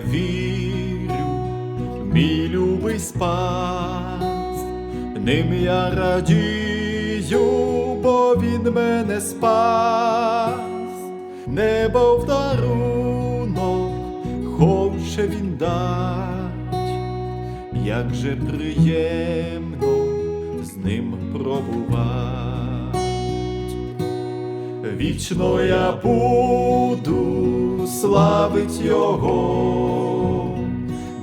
Вірю, мій любий спас, ним я радію, бо він мене спас, небо в дарунок хоче він дать, як же приємно з ним пробувати. Вічно я буду славить Його,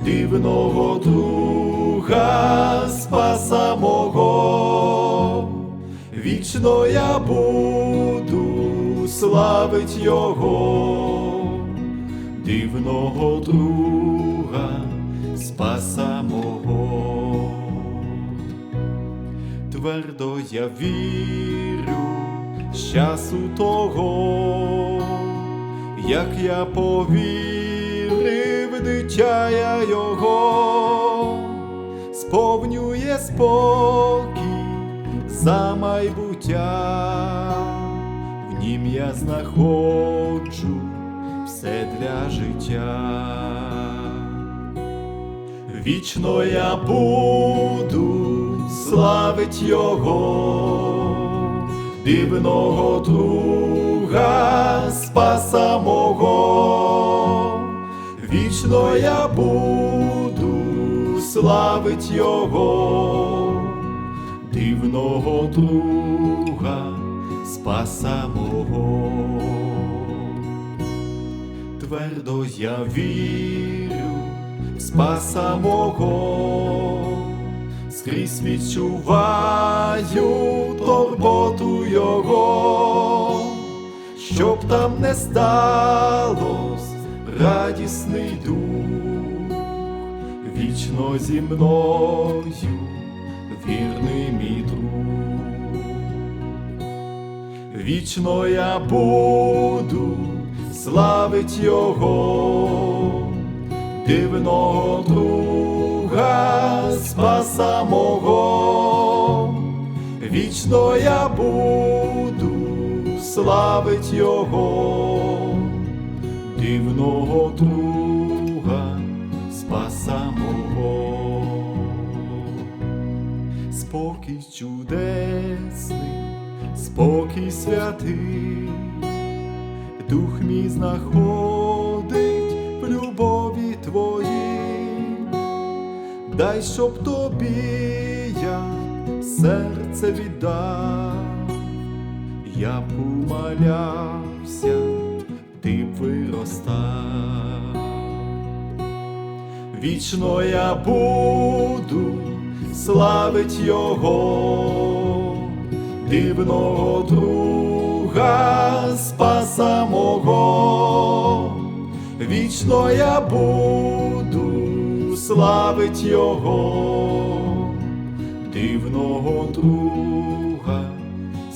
дивного друга спаса мого, вічно я буду славить Його, дивного друга спаса мого. Твердо я вірю з часу того, як я повірив, дитя я його, сповнює спокій за майбуття, в нім я знаходжу все для життя. Вічно я буду славить Його, дивного друга спаса мого, вічно я буду славить Його, дивного друга спаса мого. Твердо я вірю в спаса мого, скрізь відчуваю турботу його, щоб там не сталось радісний дух, вічно зі мною вірний мій друг. Вічно я буду славить Його, дивного друга спаса мого, вічно я буду славить Його, дивного друга спаса мого. Спокій чудесний, спокій святий, дух мій знаходить в любові твоїй, дай, щоб тобі я серце віддав, я б умалявся, ти б виростав. Вічно я буду славить Його, дивного друга спаса мого, вічно я буду славить Його, дивного друга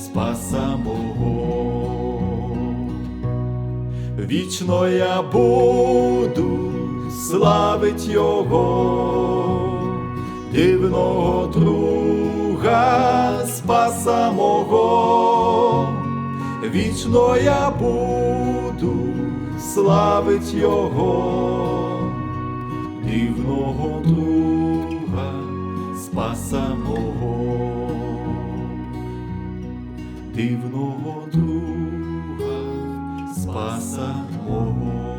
спаса мого. Вічно я буду славить Його, дивного друга спаса мого, вічно я буду славить Його, дивного друга спаса мого дивного друга спаса мого.